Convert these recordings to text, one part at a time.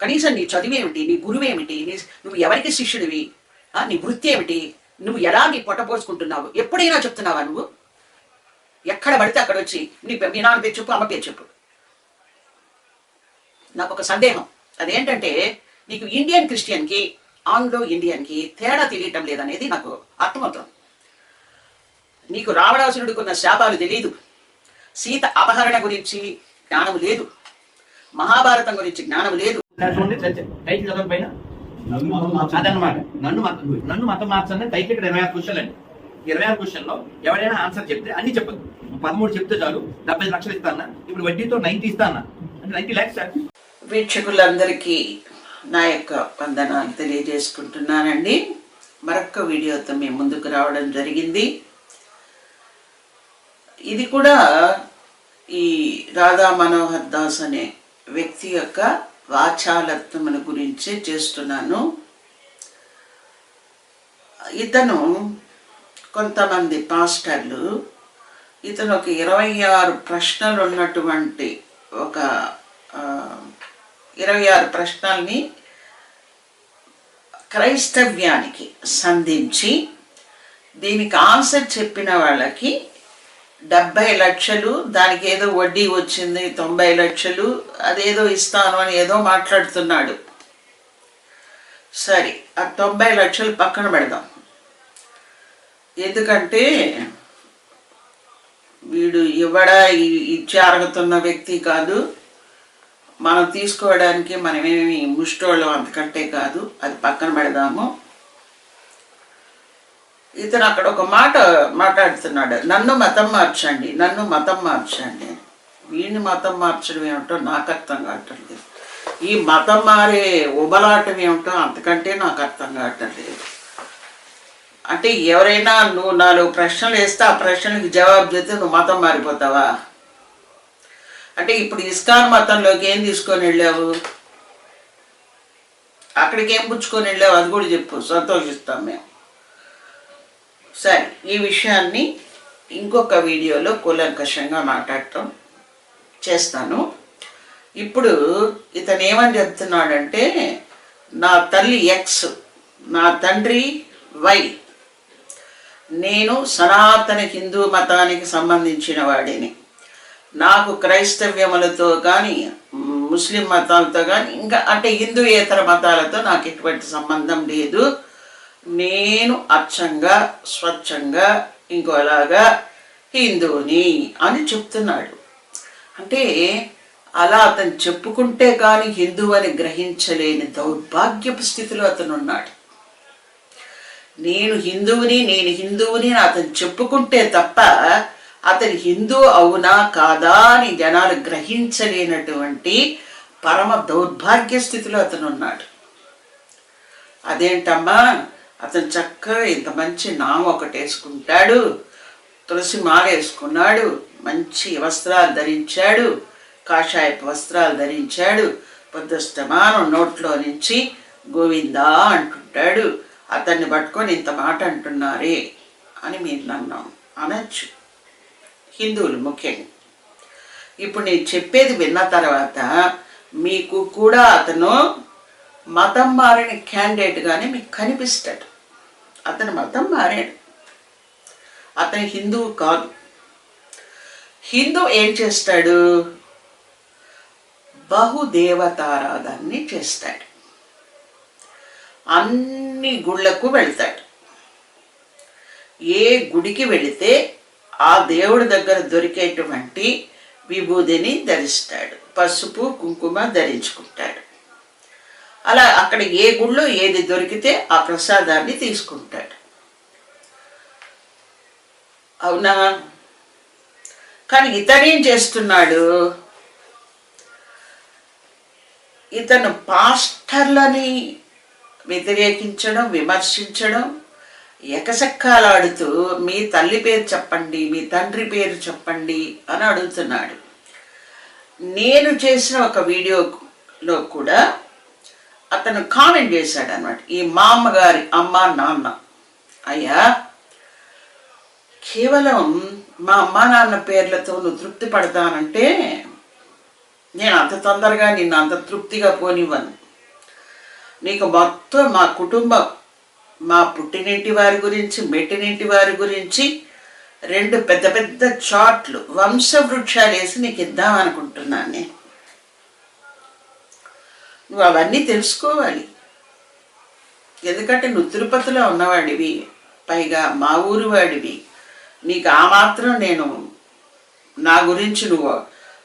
కనీసం నీ చదివేమిటి? నీ గురువేమిటి? నీ నువ్వు ఎవరికి శిష్యుడివి? నీ వృత్తి ఏమిటి? నువ్వు ఎలా నీ పొట్టపోసుకుంటున్నావు? ఎప్పుడైనా చెప్తున్నావా నువ్వు? ఎక్కడ పడితే అక్కడ వచ్చి నీ మీ నాన్న పేరు చెప్పు అమ్మ పేరు చెప్పు. నాకు ఒక సందేహం. అదేంటంటే నీకు ఇండియన్ క్రిస్టియన్కి ఆంగ్లో ఇండియన్కి తేడా తెలియటం లేదనేది నాకు అర్థమవుతుంది. నీకు రావణాసురుడికున్న శాపాలు తెలియదు సీత అపహరణ గురించి జ్ఞానం లేదు. మహాభారతం గురించి జ్ఞానం లేదు. చూడండి టైటిల్ చదవండి పైన నన్ను మతం మార్చండి. అదనమాట నన్ను మతం నన్ను మతం మార్చండి. టైటిల్ ఇక్కడ ఇరవై ఆరు క్వశ్చన్లు అండి. ఇరవై ఆరు క్వశ్చన్లో ఎవరైనా ఆన్సర్ చెప్తే అన్ని చెప్పదు పదమూడు చెప్తే చాలు. డెబ్బై లక్షలు ఇస్తానా ఇప్పుడు వడ్డీతో నైన్టీ ఇస్తానా అంటే నైన్టీ ల్యాక్స్ సార్. వీక్షకులందరికీ నా యొక్క వందనాలు తెలియజేసుకుంటున్నానండి. మరొక వీడియోతో మేము ముందుకు రావడం జరిగింది. ఇది కూడా ఈ రాధా మనోహర్ దాస్ అనే వ్యక్తి యొక్క వాచాలత్వముల గురించి చేస్తున్నాను. ఇతను కొంతమంది పాస్టర్లు. ఇతను ఒక ఇరవై ఆరు ప్రశ్నలు ఉన్నటువంటి ఒక ఇరవై ఆరు ప్రశ్నల్ని క్రైస్తవ్యానికి సంధించి దీనికి ఆన్సర్ చెప్పిన వాళ్ళకి డెబ్బై లక్షలు దానికి ఏదో వడ్డీ వచ్చింది తొంభై లక్షలు అదేదో ఇస్తాను అని ఏదో మాట్లాడుతున్నాడు. సరే ఆ తొంభై లక్షలు పక్కన పెడదాం. ఎందుకంటే వీడు ఇవ్వడా ఇచ్చి అరుగుతున్న వ్యక్తి కాదు. మనం తీసుకోవడానికి మనమేమి ముష్టోళ్ళం అంతకంటే కాదు. అది పక్కన పెడదాము. ఇతను అక్కడ ఒక మాట మాట్లాడుతున్నాడు. నన్ను మతం మార్చండి నన్ను మతం మార్చండి. వీడిని మతం మార్చడం ఏమిటో నాకు అర్థం కావట్లేదు ఈ మతం మారే ఉబలాటం ఏమిటో అంతకంటే నాకు అర్థం కావట్లేదు అంటే ఎవరైనా నువ్వు నాలుగు ప్రశ్నలు వేస్తే ఆ ప్రశ్నలకు జవాబు చెప్తే నువ్వు మతం మారిపోతావా? అంటే ఇప్పుడు ఇస్కాన్ మతంలోకి ఏం తీసుకొని వెళ్ళావు? అక్కడికి ఏం పుచ్చుకొని వెళ్ళావు? అది కూడా చెప్పు. సంతోషిస్తాం మేము. సరే ఈ విషయాన్ని ఇంకొక వీడియోలో కూలంకషంగా మాట్లాడటం చేస్తాను. ఇప్పుడు ఇతను ఏమని చెప్తున్నాడంటే నా తల్లి ఎక్స్ నా తండ్రి వై నేను సనాతన హిందూ మతానికి సంబంధించిన వాడిని. నాకు క్రైస్తవ్యములతో కానీ ముస్లిం మతాలతో కానీ ఇంకా అంటే హిందూ ఇతర మతాలతో నాకు ఎటువంటి సంబంధం లేదు. నేను అచ్చంగా స్వచ్ఛంగా ఇంకోలాగా హిందువుని అని చెప్తున్నాడు. అంటే అలా అతను చెప్పుకుంటే కానీ హిందువు అని గ్రహించలేని దౌర్భాగ్యపు స్థితిలో అతను ఉన్నాడు నేను హిందువుని నేను హిందువుని అతను చెప్పుకుంటే తప్ప అతని హిందూ అవునా కాదా అని జనాలు గ్రహించలేనటువంటి పరమ దౌర్భాగ్య స్థితిలో అతను ఉన్నాడు అదేంటమ్మా? అతను చక్కగా ఇంత మంచి నామ ఒకటి వేసుకుంటాడు. తులసి మాల వేసుకున్నాడు. మంచి వస్త్రాలు ధరించాడు. కాషాయపు వస్త్రాలు ధరించాడు. పొద్దుష్టమానం నోట్లో నుంచి గోవిందా అంటుంటాడు. అతన్ని పట్టుకొని ఇంత మాట అంటున్నారే అని మీరు నన్ను అనొచ్చు. హిందువులు ముఖ్యంగా. ఇప్పుడు నేను చెప్పేది విన్న తర్వాత మీకు కూడా అతను మతం మారిన క్యాండిడేట్గానే మీకు కనిపిస్తాడు. అతను మతం మారాడు. అతను హిందువు కాదు. హిందూ ఏం చేస్తాడు? బహుదేవతారాధాన్ని చేస్తాడు. అన్ని గుళ్ళకు వెళ్తాడు. ఏ గుడికి వెళితే ఆ దేవుడి దగ్గర దొరికేటువంటి విభూదిని ధరిస్తాడు. పసుపు కుంకుమ ధరించుకుంటాడు. అలా అక్కడ ఏ గుళ్ళో ఏది దొరికితే ఆ ప్రసాదాన్ని తీసుకుంటాడు. అవునా? కానీ ఇతడేం చేస్తున్నాడు? ఇతను పాస్టర్లని వ్యతిరేకించడం విమర్శించడం ఎకసక్కాలాడుతూ మీ తల్లి పేరు చెప్పండి మీ తండ్రి పేరు చెప్పండి అని అడుగుతున్నాడు. నేను చేసిన ఒక వీడియోలో కూడా అతను కామెంట్ చేశాడు అనమాట ఈ మా అమ్మగారి అమ్మ నాన్న. అయ్యా కేవలం మా అమ్మ నాన్న పేర్లతో నువ్వు తృప్తి పడతానంటే నేను అంత తొందరగా నిన్ను అంత తృప్తిగా పోనివ్వను. నీకు మొత్తం మా కుటుంబం మా పుట్టినింటి వారి గురించి మెట్టినింటి వారి గురించి రెండు పెద్ద పెద్ద చాట్లు వంశవృక్షాలు వేసి నీకు ఇద్దామనుకుంటున్నాను నేను. నువ్వు అవన్నీ తెలుసుకోవాలి. ఎందుకంటే నువ్వు తిరుపతిలో ఉన్నవాడివి పైగా మా ఊరు వాడివి. నీకు ఆ మాత్రం నేను నా గురించి నువ్వు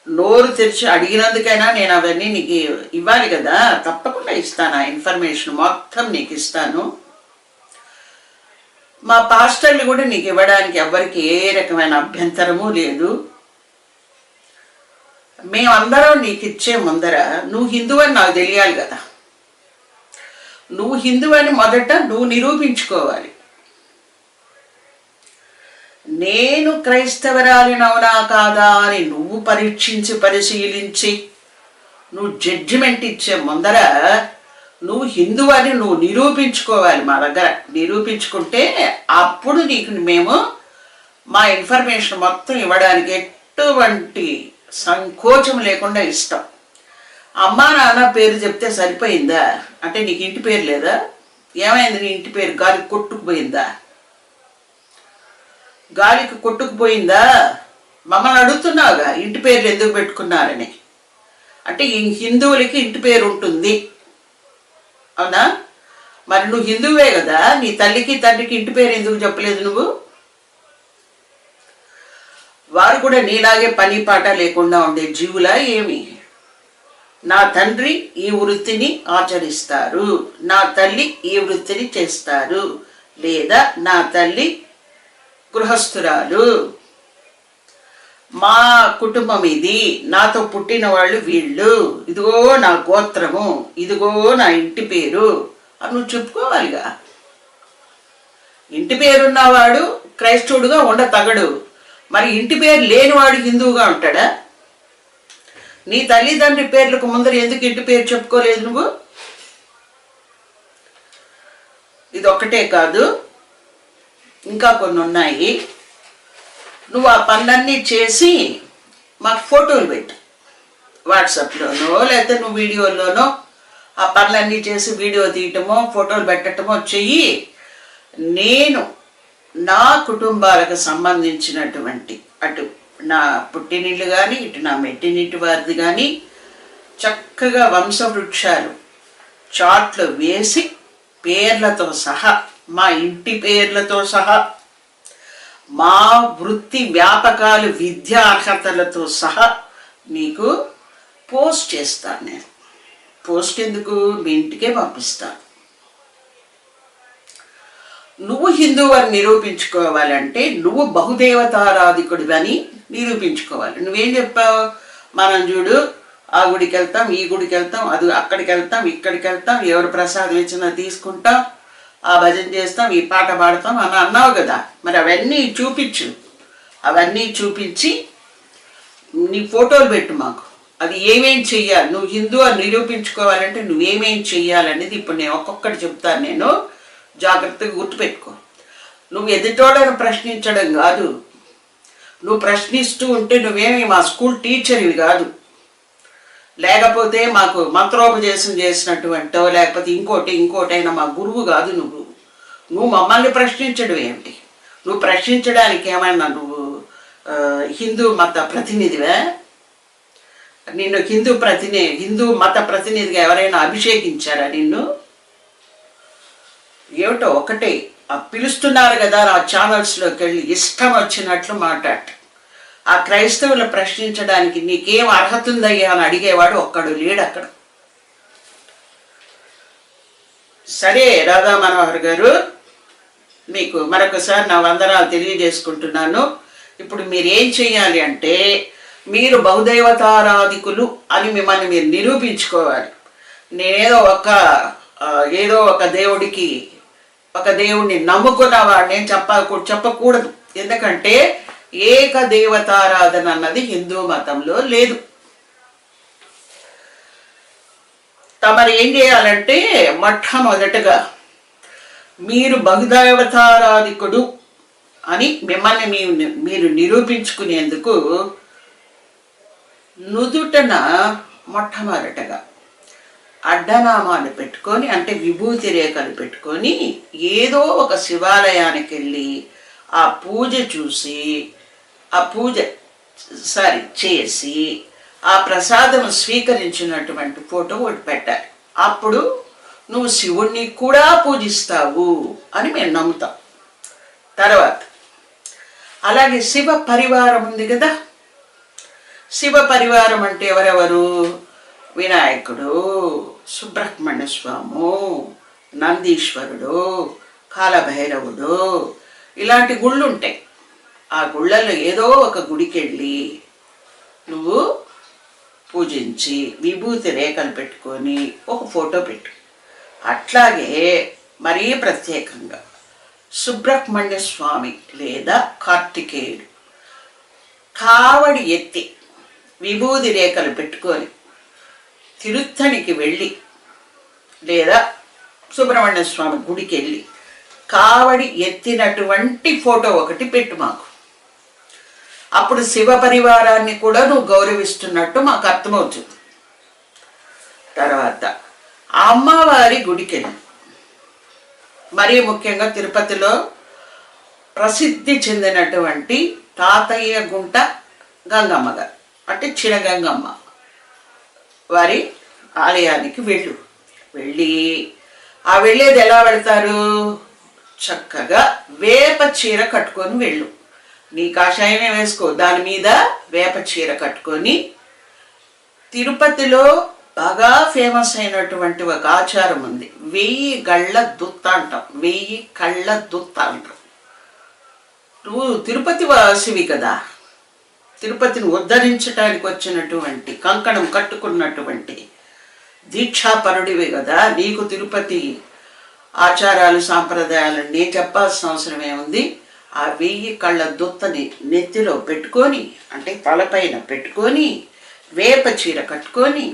నోరు తెరిచి అడిగినందుకైనా నేను అవన్నీ నీకు ఇవ్వాలి కదా. తప్పకుండా ఇస్తాను ఆ ఇన్ఫర్మేషన్ మొత్తం నీకు ఇస్తాను. మా పాస్టర్లు కూడా నీకు ఇవ్వడానికి ఎవరికి ఏ రకమైన అభ్యంతరము లేదు. మేమందరం నీకు ఇచ్చే ముందర నువ్వు హిందువు అని నాకు తెలియాలి కదా. నువ్వు హిందువు అని మొదట నువ్వు నిరూపించుకోవాలి. నేను క్రైస్తవరాలినవునా కాదా అని నువ్వు పరీక్షించి పరిశీలించి నువ్వు జడ్జిమెంట్ ఇచ్చే ముందర నువ్వు హిందువు అని నువ్వు నిరూపించుకోవాలి మా దగ్గర. నిరూపించుకుంటే అప్పుడు నీకు మేము మా ఇన్ఫర్మేషన్ మొత్తం ఇవ్వడానికి ఎటువంటి సంకోచం లేకుండా ఇష్టం. అమ్మా నాన్న పేరు చెప్తే సరిపోయిందా? అంటే నీకు ఇంటి పేరు లేదా? ఏమైంది నీ ఇంటి పేరు? గాలి కొట్టుకుపోయిందా? గాలికి కొట్టుకుపోయిందా? మమ్మల్ని అడుగుతున్నావుగా ఇంటి పేర్లు ఎందుకు పెట్టుకున్నారని. అంటే ఈ హిందువులకి ఇంటి పేరు ఉంటుంది. అవునా? మరి నువ్వు హిందువే కదా నీ తల్లికి తండ్రికి ఇంటి పేరు ఎందుకు చెప్పలేదు నువ్వు? వారు కూడా నీలాగే పని పాట లేకుండా ఉండే జీవులా ఏమి? నా తండ్రి ఈ వృత్తిని ఆచరిస్తారు. నా తల్లి ఈ వృత్తిని చేస్తారు. లేదా నా తల్లి గృహస్థురాలు. మా కుటుంబం ఇది. నాతో పుట్టిన వాళ్ళు వీళ్ళు. ఇదిగో నా గోత్రము. ఇదిగో నా ఇంటి పేరు. అని నువ్వు చెప్పుకోవాలిగా. ఇంటి పేరున్నవాడు క్రైస్తవుడుగా ఉండ తగడు మరి ఇంటి పేరు లేనివాడు హిందువుగా ఉంటాడా? నీ తల్లిదండ్రి పేర్లకు ముందర ఎందుకు ఇంటి పేరు చెప్పుకోలేదు నువ్వు? ఇది ఒక్కటే కాదు. ఇంకా కొన్ని ఉన్నాయి నువ్వు ఆ పనులన్నీ చేసి మాకు ఫోటోలు పెట్టు. వాట్సాప్లోనో లేకపోతే నువ్వు వీడియోలోనో ఆ పనులన్నీ చేసి వీడియో తీయటమో ఫోటోలు పెట్టటమో చెయ్యి. నేను నా కుటుంబాలకు సంబంధించినటువంటి అటు నా పుట్టినిళ్ళు కానీ ఇటు నా మెట్టినిటి వారిది కానీ చక్కగా వంశవృక్షాలు చాట్లు వేసి పేర్లతో సహా మా ఇంటి పేర్లతో సహా మా వృత్తి వ్యాపకాలు విద్యా అర్హతలతో సహా మీకు పోస్ట్ చేస్తాను నేను. పోస్ట్ ఎందుకు? మీ ఇంటికే పంపిస్తాను. నువ్వు హిందువు అని నిరూపించుకోవాలంటే నువ్వు బహుదేవతారాధికుడివని నిరూపించుకోవాలి. నువ్వేం చెప్పావు? మనం చూడు ఆ గుడికి వెళ్తాం ఈ గుడికి వెళ్తాం అది అక్కడికి వెళ్తాం ఇక్కడికి వెళ్తాం ఎవరు ప్రసాదం ఇచ్చినా తీసుకుంటాం ఆ భజన చేస్తాం ఈ పాట పాడతాం అని అన్నావు కదా. మరి అవన్నీ చూపించు. అవన్నీ చూపించి నీ ఫోటోలు పెట్టు మాకు. అది ఏమేం చెయ్యాలి? నువ్వు హిందూ అని నిరూపించుకోవాలంటే నువ్వేమేం చెయ్యాలనేది ఇప్పుడు నేను ఒక్కొక్కటి చెప్తాను నేను. జాగ్రత్తగా గుర్తుపెట్టుకో. నువ్వు ఎదుటోడని ప్రశ్నించడం కాదు. నువ్వు ప్రశ్నిస్తూ ఉంటే నువ్వేమి మా స్కూల్ టీచర్వి కాదు. లేకపోతే మాకు మంత్రోపదేశం చేసినటువంటో లేకపోతే ఇంకోటి ఇంకోటి అయినా మా గురువు కాదు నువ్వు. నువ్వు మమ్మల్ని ప్రశ్నించడం ఏమిటి? నువ్వు ప్రశ్నించడానికి ఏమైనా నువ్వు హిందూ మత ప్రతినిధివా? నిన్ను హిందూ ప్రతిని హిందూ మత ప్రతినిధిగా ఎవరైనా అభిషేకించారా నిన్ను? ఏమిటో ఒకటే. ఆ పిలుస్తున్నారు కదా ఆ ఛానల్స్లోకి వెళ్ళి ఇష్టం వచ్చినట్లు మాట్లాడు. ఆ క్రైస్తవులు ప్రశ్నించడానికి నీకేం అర్హత ఉందయ్యా అని అడిగేవాడు ఒక్కడు లేడు అక్కడ. సరే రాధా మనోహర్ గారు మీకు మరొకసారి నా వందనాలు తెలియజేసుకుంటున్నాను. ఇప్పుడు మీరు ఏం చేయాలి అంటే మీరు బహుదైవతారాధికులు అని మిమ్మల్ని మీరు నిరూపించుకోవాలి. నేనేదో ఒక ఏదో ఒక దేవుడికి ఒక దేవుణ్ణి నమ్ముకున్న వాడిని చెప్పకూడదు. ఎందుకంటే ఏక దేవతారాధన అన్నది హిందూ మతంలో లేదు. తమరు ఏం చేయాలంటే మొట్టమొదటగా మీరు బహుదైవతారాధికుడు అని మిమ్మల్ని మీ మీరు నిరూపించుకునేందుకు నుదుటన మొట్టమొదటగా అడ్డనామాలు పెట్టుకొని అంటే విభూతి రేఖలు పెట్టుకొని ఏదో ఒక శివాలయానికి వెళ్ళి ఆ పూజ చూసి ఆ పూజ సారీ చేసి ఆ ప్రసాదం స్వీకరించినటువంటి ఫోటో ఒకటి పెట్టాలి. అప్పుడు నువ్వు శివుణ్ణి కూడా పూజిస్తావు అని మేము నమ్ముతాం. తర్వాత అలాగే శివ పరివారం ఉంది కదా? శివ పరివారం అంటే ఎవరెవరు? వినాయకుడు సుబ్రహ్మణ్య స్వాము నందీశ్వరుడు కాలభైరవుడు ఇలాంటి గుళ్ళు ఉంటాయి ఆ గుళ్ళలో ఏదో ఒక గుడికి వెళ్ళి నువ్వు పూజించి విభూతి రేఖలు పెట్టుకొని ఒక ఫోటో పెట్టు. అట్లాగే మరీ ప్రత్యేకంగా సుబ్రహ్మణ్య స్వామి లేదా కార్తికేయుడు కావడి ఎత్తి విభూతి రేఖలు పెట్టుకొని తిరుత్తనికి వెళ్ళి లేదా సుబ్రహ్మణ్య స్వామి గుడికి వెళ్ళి కావడి ఎత్తినటువంటి ఫోటో ఒకటి పెట్టు మాకు. అప్పుడు శివ పరివారాన్ని కూడా నువ్వు గౌరవిస్తున్నట్టు మాకు అర్థమవుతుంది. తర్వాత అమ్మవారి గుడికి వెళ్ళి మరీ ముఖ్యంగా తిరుపతిలో ప్రసిద్ధి చెందినటువంటి తాతయ్య గుంట గంగమ్మ గారు అంటే చిరగంగమ్మ వారి ఆలయానికి వెళ్ళు. వెళ్ళి ఆ వెళ్ళేది ఎలా వెళ్తారు? చక్కగా వేప చీర కట్టుకొని వెళ్ళు. నీ కాషాయమే వేసుకో. దాని మీద వేప చీర కట్టుకొని తిరుపతిలో బాగా ఫేమస్ అయినటువంటి ఒక ఆచారం ఉంది. వెయ్యి గళ్ళ దుత్త అంటాం. వెయ్యి కళ్ళ దుత్త అంటాం. నువ్వు తిరుపతి వాసివి కదా. తిరుపతిని ఉద్ధరించడానికి వచ్చినటువంటి కంకణం కట్టుకున్నటువంటి దీక్షాపరుడివి కదా. నీకు తిరుపతి ఆచారాలు సాంప్రదాయాలన్నీ చెప్పాల్సిన అవసరం ఏముంది? ఆ వెయ్యి కళ్ళ దుత్తని నెత్తిలో పెట్టుకొని అంటే తలపైన పెట్టుకొని వేప చీర కట్టుకొని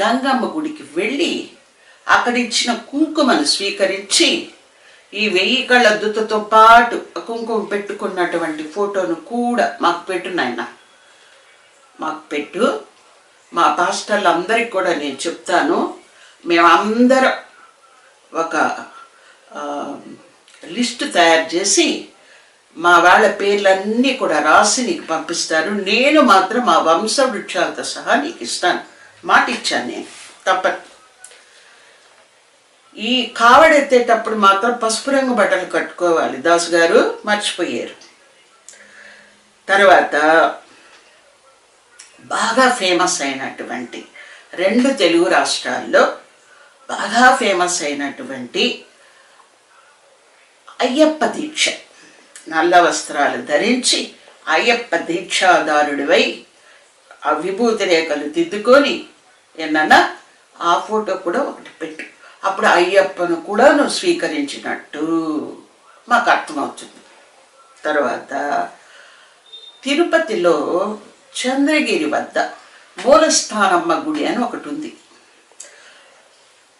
గంగమ్మ గుడికి వెళ్ళి అక్కడ ఇచ్చిన కుంకుమను స్వీకరించి ఈ వెయ్యి కళ్ళ దుత్తతో పాటు కుంకుమ పెట్టుకున్నటువంటి ఫోటోను కూడా మాకు పెట్టు నాయన. మాకు పెట్టు. మా పాస్టర్లందరికి కూడా నేను చెప్తాను. మేమందరం ఒక లిస్టు తయారు చేసి మా వాళ్ళ పేర్లన్నీ కూడా రాసి నీకు పంపిస్తారు నేను మాత్రం మా వంశవృక్షాలతో సహా నీకు ఇస్తాను. మాట ఇచ్చాను నేను. తప్ప ఈ కావడెత్తేటప్పుడు మాత్రం పసుపు రంగు బట్టలు కట్టుకోవాలి. దాసు గారు మర్చిపోయారు. తర్వాత బాగా ఫేమస్ అయినటువంటి రెండు తెలుగు రాష్ట్రాల్లో బాగా ఫేమస్ అయినటువంటి అయ్యప్ప దీక్ష. నల్ల వస్త్రాలు ధరించి అయ్యప్ప దీక్షాదారుడివై ఆ విభూతి రేఖలు దిద్దుకొని ఏంటన్నా ఆ ఫోటో కూడా ఒకటి పెట్టు. అప్పుడు అయ్యప్పను కూడా నువ్వు స్వీకరించినట్టు. మాకు అర్థమవుతుంది. తర్వాత తిరుపతిలో చంద్రగిరి వద్ద మూలస్థానమ్మ గుడి అని ఒకటి ఉంది.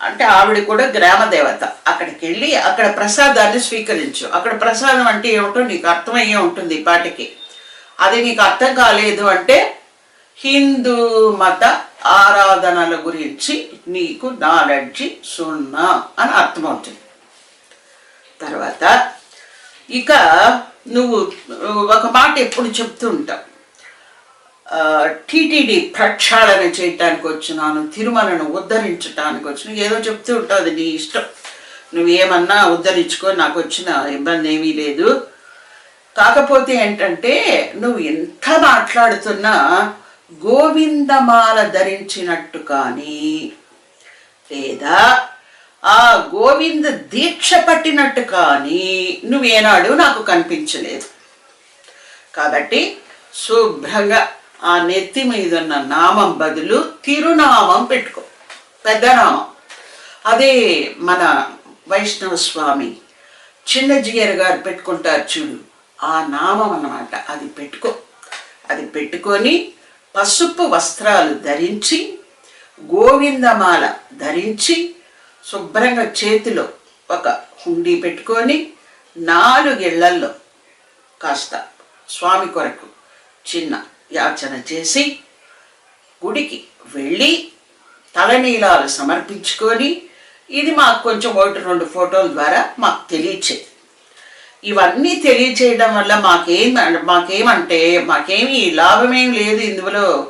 అంటే ఆవిడ కూడా గ్రామ దేవత. అక్కడికి వెళ్ళి అక్కడ ప్రసాదాన్ని స్వీకరించు. అక్కడ ప్రసాదం అంటే ఏమిటో నీకు అర్థమయ్యే ఉంటుంది ఈ పాటికి. అది నీకు అర్థం కాలేదు అంటే హిందూ మత ఆరాధనల గురించి నీకు నాలెడ్జి సున్నా అని అర్థమవుతుంది తర్వాత ఇక నువ్వు ఒక మాట ఎప్పుడు చెప్తూ ఉంటావు. టీటీడీ ప్రక్షాళన చేయటానికి వచ్చినాను తిరుమలను ఉద్ధరించడానికి వచ్చిన ఏదో చెప్తూ ఉంటావు అది నీ ఇష్టం. నువ్వేమన్నా ఉద్ధరించుకో నాకు వచ్చిన ఇబ్బంది ఏమీ లేదు. కాకపోతే ఏంటంటే నువ్వు ఎంత మాట్లాడుతున్నా గోవిందమాల ధరించినట్టు కానీ లేదా ఆ గోవింద దీక్ష పట్టినట్టు కానీ నువ్వేనాడు నాకు కనిపించలేదు. కాబట్టి శుభ్రంగా ఆ నెత్తి మీద ఉన్న నామం బదులు తిరునామం పెట్టుకో. పెద్ద నామం. అదే మన వైష్ణవ స్వామి చిన్న జియర్ గారు పెట్టుకుంటారు చూడు. ఆ నామం అన్నమాట. అది పెట్టుకో. అది పెట్టుకొని పసుపు వస్త్రాలు ధరించి గోవిందమాల ధరించి శుభ్రంగా చేతిలో ఒక హుండీ పెట్టుకొని నాలుగేళ్ళలో కాస్త స్వామి కొరకు చిన్న యాచన చేసి గుడికి వెళ్ళి తలనీలాలు సమర్పించుకొని ఇది మాకు కొంచెం ఒకటి రెండు ఫోటోల ద్వారా మాకు తెలియచేది. ఇవన్నీ తెలియచేయడం వల్ల మాకేం మాకేమంటే మాకేమీ లాభమేం లేదు ఇందులో.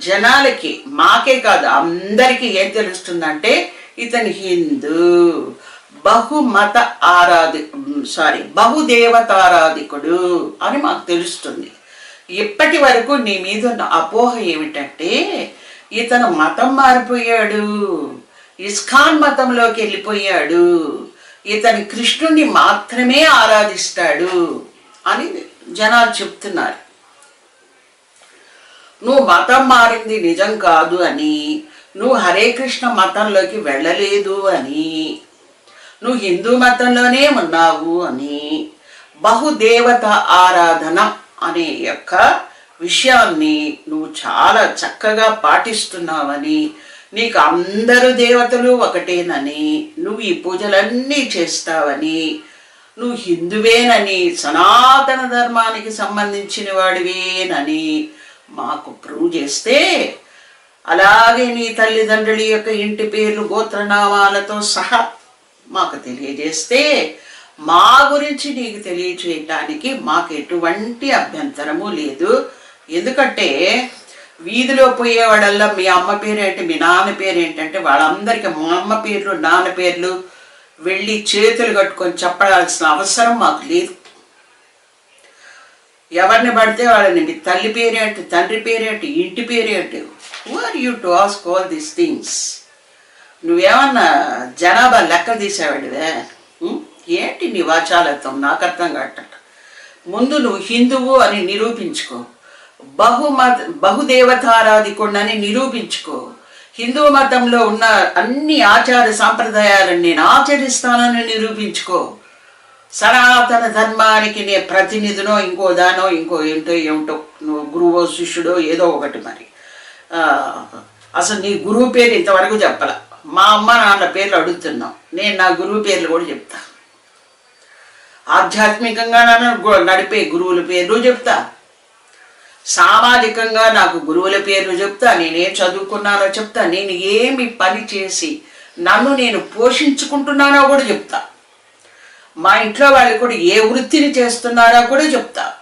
జనాలకి మాకే కాదు అందరికీ ఏం తెలుస్తుందంటే ఇతని హిందూ బహుమత ఆరాధి సారీ బహుదేవతారాధికుడు అని మాకు తెలుస్తుంది. ఇప్పటి వరకు నీ మీద ఉన్న అపోహ ఏమిటంటే ఇతను మతం మారిపోయాడు ఇస్కాన్ మతంలోకి వెళ్ళిపోయాడు ఇతను కృష్ణుణ్ణి మాత్రమే ఆరాధిస్తాడు అని జనాలు చెప్తున్నారు. నువ్వు మతం మారింది నిజం కాదు అని నువ్వు హరే కృష్ణ మతంలోకి వెళ్ళలేదు అని నువ్వు హిందూ మతంలోనే ఉన్నావు అని బహుదేవత ఆరాధన అనే యొక్క విషయాన్ని నువ్వు చాలా చక్కగా పాటిస్తున్నావని నీకు అందరు దేవతలు ఒకటేనని నువ్వు ఈ పూజలన్నీ చేస్తావని నువ్వు హిందువేనని సనాతన ధర్మానికి సంబంధించిన వాడివేనని మాకు ప్రూవ్ చేస్తే అలాగే నీ తల్లిదండ్రుల యొక్క ఇంటి పేర్లు గోత్రనామాలతో సహా మాకు తెలియజేస్తే మా గురించి నీకు తెలియచేయటానికి మాకు ఎటువంటి అభ్యంతరము లేదు. ఎందుకంటే వీధిలో పోయేవాడల్లా మీ అమ్మ పేరేంటి మీ నాన్న పేరు ఏంటంటే వాళ్ళందరికీ మా అమ్మ పేర్లు నాన్న పేర్లు వెళ్ళి చేతులు కట్టుకొని చెప్పడాల్సిన అవసరం మాకు లేదు. ఎవరిని పడితే వాళ్ళని మీ తల్లి పేరేంటి తండ్రి పేరేంటి ఇంటి పేరేంటి who are you to ask all these things నువ్వేమన్నా జనాభా లెక్క తీసేవాడివే? ఏంటి నీ వాచాలత్వం? నాకు అర్థం కావట్లేదు ముందు నువ్వు హిందువు అని నిరూపించుకో. బహుమత బహుదేవతారాధికుండని నిరూపించుకో. హిందూ మతంలో ఉన్న అన్ని ఆచార సాంప్రదాయాలను నేను ఆచరిస్తానని నిరూపించుకో. సనాతన ధర్మానికి నే ప్రతినిధినో ఇంకో దానో ఇంకో ఏంటో ఏమిటో నువ్వు గురువో శిష్యుడో ఏదో ఒకటి మరి. అసలు నీ గురువు పేరు ఇంతవరకు చెప్పాల. మా అమ్మ నాన్న పేర్లు అడుగుతున్నాం నేను నా గురువు పేర్లు కూడా చెప్తా. ఆధ్యాత్మికంగా నన్ను నడిపే గురువుల పేర్లు చెప్తా. సామాజికంగా నాకు గురువుల పేర్లు చెప్తా నేనేం చదువుకున్నానో చెప్తా నేను ఏమి పని చేసి నన్ను నేను పోషించుకుంటున్నానో కూడా చెప్తా. మా ఇంట్లో వాళ్ళు కూడా ఏ వృత్తిని చేస్తున్నారో కూడా చెప్తా.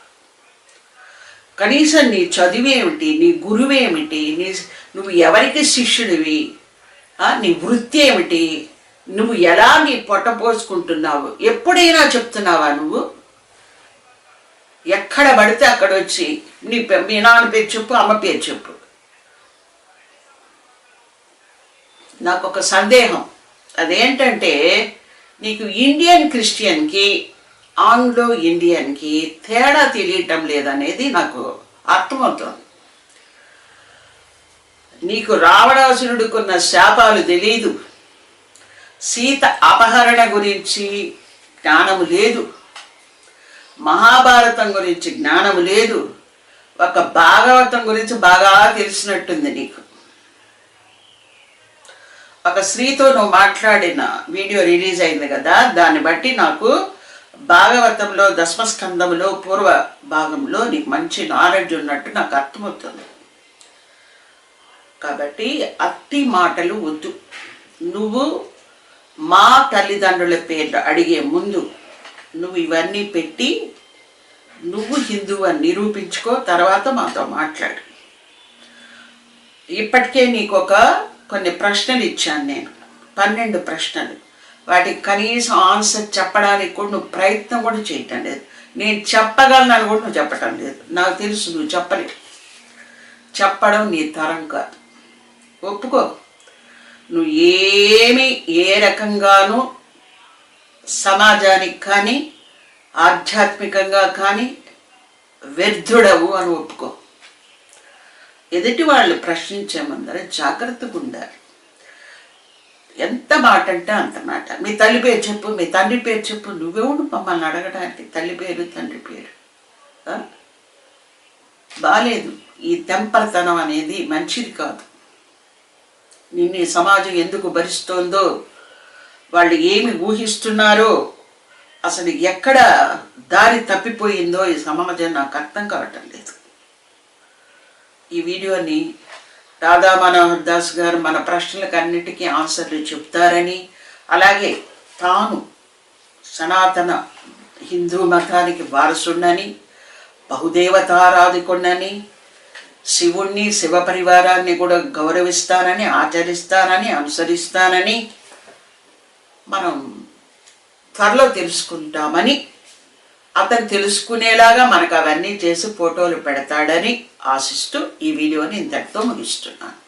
కనీసం నీ చదివేమిటి నీ గురువేమిటి నీ నువ్వు ఎవరికి శిష్యుడివి నీ వృత్తి ఏమిటి నువ్వు ఎలా నీ పొట్ట పోసుకుంటున్నావు ఎప్పుడైనా చెప్తున్నావా నువ్వు? ఎక్కడ పడితే అక్కడ వచ్చి నీ పె- మీ నాన్న పేరు చెప్పు అమ్మ పేరు చెప్పు. నాకు ఒక సందేహం. అదేంటంటే నీకు ఇండియన్ క్రిస్టియన్కి ఆంగ్లో ఇండియన్కి తేడా తెలియటం లేదనేది నాకు అర్థమవుతుంది. నీకు రావణాసురుడుకున్న శాపాలు తెలీదు. సీత అపహరణ గురించి జ్ఞానము లేదు. మహాభారతం గురించి జ్ఞానము లేదు. ఒక భాగవతం గురించి బాగా తెలిసినట్టుంది నీకు. ఒక స్త్రీతో నువ్వు మాట్లాడిన వీడియో రిలీజ్ అయింది కదా దాన్ని బట్టి నాకు భాగవతంలో దశమస్కందంలో పూర్వ భాగంలో నీకు మంచి నాలెడ్జ్ ఉన్నట్టు నాకు అర్థమవుతుంది. కాబట్టి అట్టి మాటలు వద్దు. నువ్వు మా తల్లిదండ్రుల పేర్లు అడిగే ముందు నువ్వు ఇవన్నీ పెట్టి నువ్వు హిందువు అని నిరూపించుకో తర్వాత మాతో మాట్లాడు. ఇప్పటికే నీకు ఒక కొన్ని ప్రశ్నలు ఇచ్చాను నేను. పన్నెండు ప్రశ్నలు. వాటికి కనీసం ఆన్సర్ చెప్పడానికి కూడా నువ్వు ప్రయత్నం కూడా చేయటం లేదు. నేను చెప్పగలను కూడా నువ్వు చెప్పటం లేదు. నాకు తెలుసు నువ్వు చెప్పలేవు చెప్పడం నీ తరం కాదు. ఒప్పుకో. నువ్వు ఏమి ఏ రకంగానూ సమాజానికి కానీ ఆధ్యాత్మికంగా కానీ వ్యర్థుడవు అని ఒప్పుకో. ఎదుటి వాళ్ళు ప్రశ్నించే ముందర జాగ్రత్తగా ఉండాలి. ఎంత మాట అంటే అంత మాట. మీ తల్లి పేరు చెప్పు మీ తండ్రి పేరు చెప్పు నువ్వెవడు మమ్మల్ని అడగడానికి? తల్లి పేరు తండ్రి పేరు. బాలేదు. ఈ తెంపరతనం అనేది మంచిది కాదు. నిన్ను సమాజం ఎందుకు భరిస్తోందో వాళ్ళు ఏమి ఊహిస్తున్నారో అసలు ఎక్కడ దారి తప్పిపోయిందో ఈ సమాజం నాకు అర్థం కావటం లేదు. ఈ వీడియోని రాధా మనోహర్ దాస్ గారు మన ప్రశ్నలకు అన్నిటికీ ఆన్సర్లు చెప్తారని అలాగే తాను సనాతన హిందూ మతానికి వారసుడని బహుదేవతారాధికుడని శివుణ్ణి శివ పరివారాన్ని కూడా గౌరవిస్తానని ఆచరిస్తానని అనుసరిస్తానని మనం త్వరలో తెలుసుకుంటామని అతను తెలుసుకునేలాగా మనకు అవన్నీ చేసి ఫోటోలు పెడతాడని ఆశిస్తూ ఈ వీడియోని ఇంతటితో ముగిస్తున్నాను.